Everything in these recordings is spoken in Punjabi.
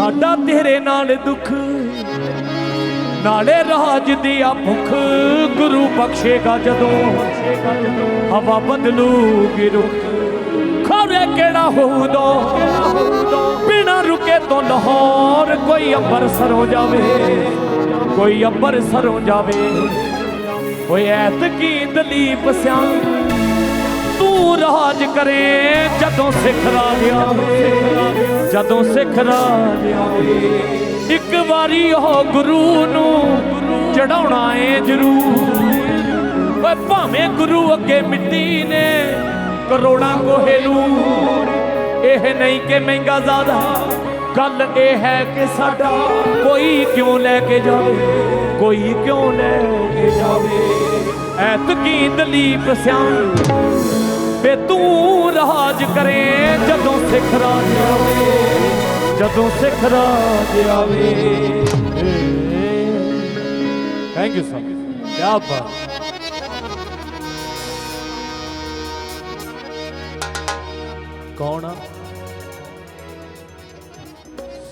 ਸਾਡਾ ਤੇਰੇ ਨਾਲ ਦੁੱਖ। ਨਾਲੇ ਰਾਜ ਦੀ ਆ ਭੁੱਖ ਗੁਰੂ ਬਖਸ਼ੇਗਾ ਜਦੋਂ। ਹਵਾ ਬਦਲੂਗੀ ਰੁਖ। ਖੌਰੇ ਕਿਹੜਾ ਹੋਊਦੋ? ਬਿਨਾ ਰੁਕੇ ਤੋਂ ਲਾਹੌਰ ਕੋਈ ਅੰਬਰਸਰ ਹੋ ਜਾਵੇ। ਕੋਈ ਅੰਬਰਸਰ ਹੋ ਜਾਵੇ। ਓਏ ਐਤਕੀ ਦਲੀਪ ਸਿਆ ਤੂੰ ਰਾਜ ਕਰੇ ਜਦੋਂ ਸਿੱਖ ਰਾਜ ਆਵੇ। ਜਦੋਂ ਸਿੱਖ ਰਾਜ ਆਵੇ, ਇੱਕ ਵਾਰੀ ਉਹ ਗੁਰੂ ਨੂੰ ਚੜਾਉਣਾ ਏ ਜਰੂਰ। ਓਏ ਭਾਵੇਂ ਗੁਰੂ ਅੱਗੇ ਮਿੱਟੀ ਨੇ ਕਰੋੜਾਂ ਕੋਹੇ ਨੂੰ ਇਹ ਨਹੀਂ ਕਿ ਮਹਿੰਗਾ ਜ਼ਿਆਦਾ। ਗੱਲ ਇਹ ਹੈ ਕਿ ਸਾਡਾ ਕੋਈ ਕਿਉਂ ਲੈ ਕੇ ਜਾਵੇ, ਕੋਈ ਕਿਉਂ ਲੈ ਕੇ ਜਾਵੇ? ਐਤਕੀ ਦਲੀਪ ਸਿਆਂ ਵੇ ਤੂੰ ਰਾਜ ਕਰੇ ਜਦੋਂ ਸਿੱਖ ਰਾਜ ਆਵੇ ਜਦੋਂ ਸਿੱਖ ਰਾਜ ਆਵੇ ਥੈਂਕ ਯੂ ਸਰ ਕੀ ਬਾਤ ਕੌਣ ਆ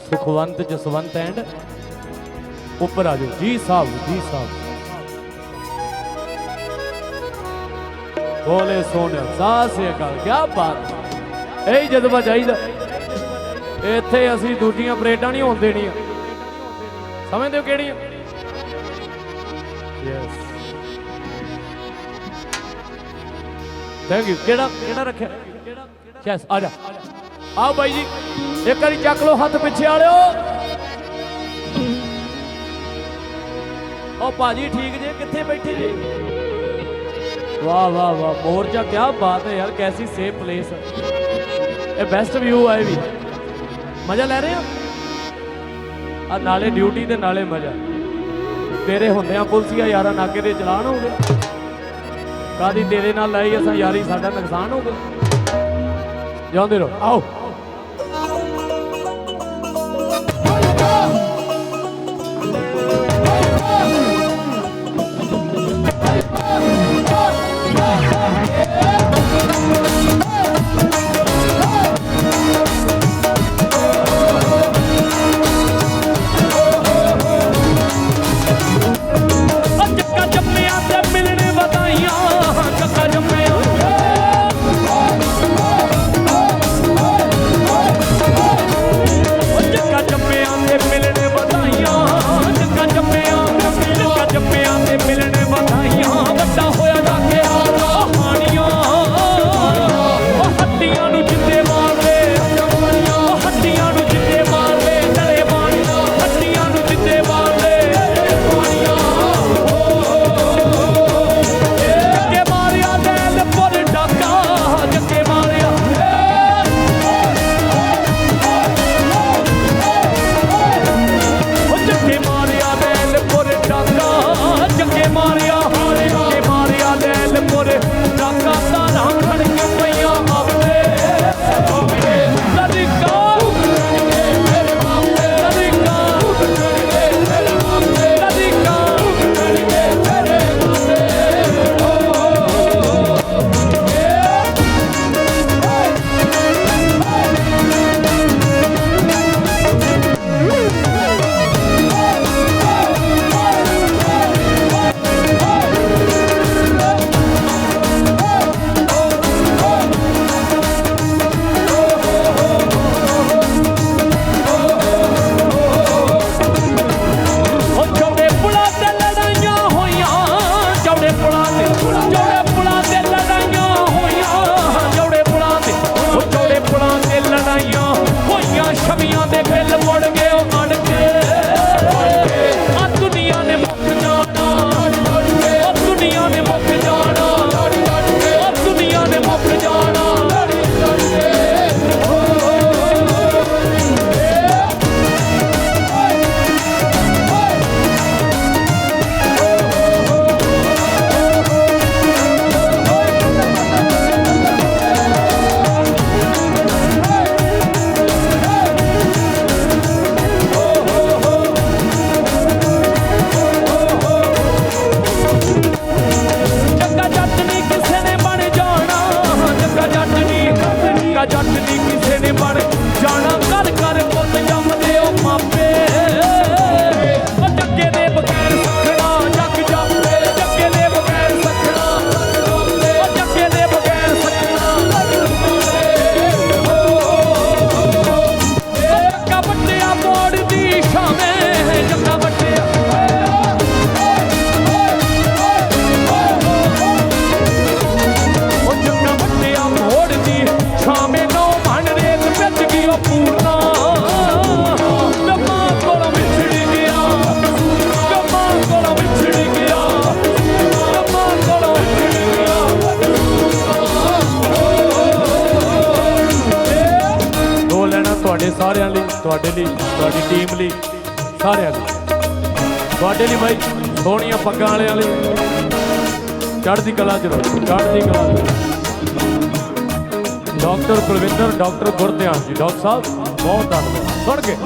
ਸੁਖਵੰਤ ਜਸਵੰਤ ਐਂਡ ਉੱਪਰ ਆ ਜਾਓ ਜੀ ਸਾਹਿਬ ਜੀ ਸਾਹਿਬ ਬੋਲੇ ਸੋਨੇ ਸਾਸੇ ਅਕਾਲ ਕੀ ਬਾਤ। ਹੈ। ਇਹ ਜਜ਼ਬਾ ਚਾਹੀਦਾ। ਇੱਥੇ ਅਸੀਂ ਦੂਜੀਆਂ ਪਰੇਡਾਂ ਨਹੀਂ ਹੋਣ ਦੇਣੀਆਂ। ਸਮਝਦੇ ਹੋ ਕਿਹੜੀਆਂ? ਯੈਸ ਥੈਂਕ ਯੂ ਕਿਹੜਾ ਕਿਹੜਾ ਰੱਖਿਆ? ਯੈਸ ਆ ਜਾ। ਆਓ ਬਾਈ ਜੀ, ਇੱਕ ਵਾਰੀ ਚੱਕ ਲਓ ਹੱਥ ਪਿੱਛੇ ਵਾਲਿਓ। ਉਹ ਭਾਜੀ ਠੀਕ ਜੇ, ਕਿੱਥੇ ਬੈਠੇ ਜੇ? ਵਾਹ ਵਾਹ ਵਾਹ ਮੋਰਚਾ ਕੀ ਬਾਤ ਹੈ ਯਾਰ, ਕੈਸੀ ਸੇਫ ਪਲੇਸ ਇਹ ਬੈਸਟ ਵਿਊ ਆਏ ਵੀ। ਮਜ਼ਾ ਲੈ ਰਹੇ ਹੋ? ਆ ਨਾਲੇ ਡਿਊਟੀ ਤੇ ਨਾਲੇ ਮਜ਼ਾ। ਤੇਰੇ ਹੁੰਦਿਆਂ ਪੁਲਸੀਆ ਯਾਰਾਂ ਨਾਕੇ ਦੇ ਚਲਾਨ ਹੋ ਗਏ ਕਾਦੀ ਤੇਰੇ ਨਾਲ ਲਾਈ ਅਸਾਂ ਯਾਰੀ ਸਾਡਾ ਨੁਕਸਾਨ ਹੋ ਗਿਆ। ਜਾਂਦੇ ਰਹੋ। ਆਓ। ਤੁਹਾਡੇ ਲਈ, ਤੁਹਾਡੀ ਟੀਮ ਲਈ, ਸਾਰਿਆਂ ਲਈ। ਤੁਹਾਡੇ ਲਈ ਬਾਈ, ਸੋਹਣੀਆਂ ਪੱਗਾਂ ਵਾਲਿਆਂ ਲਈ। ਚੜ੍ਹਦੀ ਕਲਾ ਜ਼ਰੂਰ ਚੜ੍ਹਦੀ ਕਲਾ ਡਾਕਟਰ ਕੁਲਵਿੰਦਰ, ਡਾਕਟਰ ਗੁਰਧਿਆਨ ਜੀ, ਡਾਕਟਰ ਸਾਹਿਬ, ਬਹੁਤ ਧੰਨਵਾਦ। ਸੁਣ ਕੇ।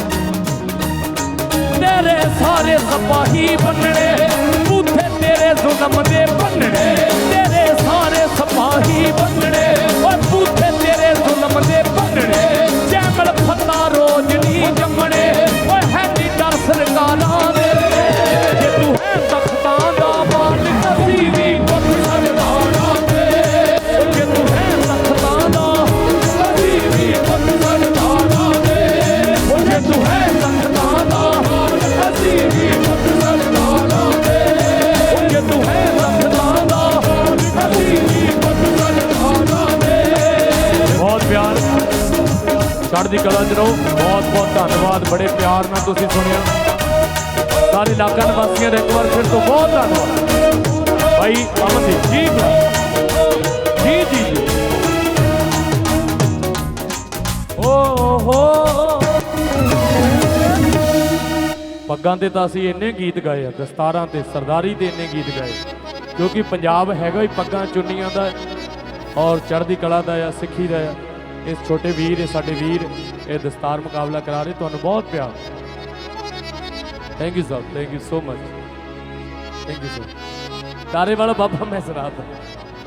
ਤੇਰੇ ਸਾਰੇ ਸਪਾਹੀ ਬੰਨਣੇ, ਬੂਥੇ ਤੇਰੇ ਜ਼ੁਲਮ ਦੇ ਬੰਨਣੇ। ਤੇਰੇ ਸਾਰੇ ਸਪਾਹੀ ਬੰਨਣੇ, ਓਏ ਬੂਥੇ ਤੇਰੇ ਜ਼ੁਲਮ ਦੇ ਬੰਨਣੇ। ਜੈਮਲ ਫੱਤਾ ਰੋਜ਼ ਚੜ੍ਹਦੀ ਕਲਾ ਚ ਰਹੋ। ਬਹੁਤ ਬਹੁਤ ਧੰਨਵਾਦ। ਬੜੇ ਪਿਆਰ ਨਾਲ ਤੁਸੀਂ ਸੁਣਿਆ। ਸਾਰੇ ਇਲਾਕਾ ਨਿਵਾਸੀਆਂ ਦਾ ਇੱਕ ਵਾਰ ਫਿਰ ਤੋਂ ਬਹੁਤ ਧੰਨਵਾਦ। ਭਾਈ ਅਮਨਦੀਪ ਜੀ ਜੀ ਜੀ ਜੀ। ਓ ਹੋ। ਪੱਗਾਂ ਤੇ ਤਾਂ ਅਸੀਂ ਇੰਨੇ ਗੀਤ ਗਾਏ ਆ, ਦਸਤਾਰਾਂ ਤੇ, ਸਰਦਾਰੀ ਤੇ ਇੰਨੇ ਗੀਤ ਗਾਏ। ਕਿਉਂਕਿ ਪੰਜਾਬ ਹੈਗਾ ਹੀ ਪੱਗਾਂ ਚੁੰਨੀਆਂ ਦਾ ਔਰ ਚੜ੍ਹਦੀ ਕਲਾ ਦਾ ਆ ਸਿੱਖੀ ਦਾ ਆ ਇਸ ਛੋਟੇ ਵੀਰ ਇਹ ਸਾਡੇ ਵੀਰ, ਇਹ ਦਸਤਾਰ ਮੁਕਾਬਲਾ ਕਰਾ ਰਹੇ। ਤੁਹਾਨੂੰ ਬਹੁਤ ਪਿਆਰ। Thank you sir thank you so much thank you sir ਤਾਰੇ ਵਾਲਾ ਬਾਬਾ, ਮੈਂ ਸੁਣਾਤਾ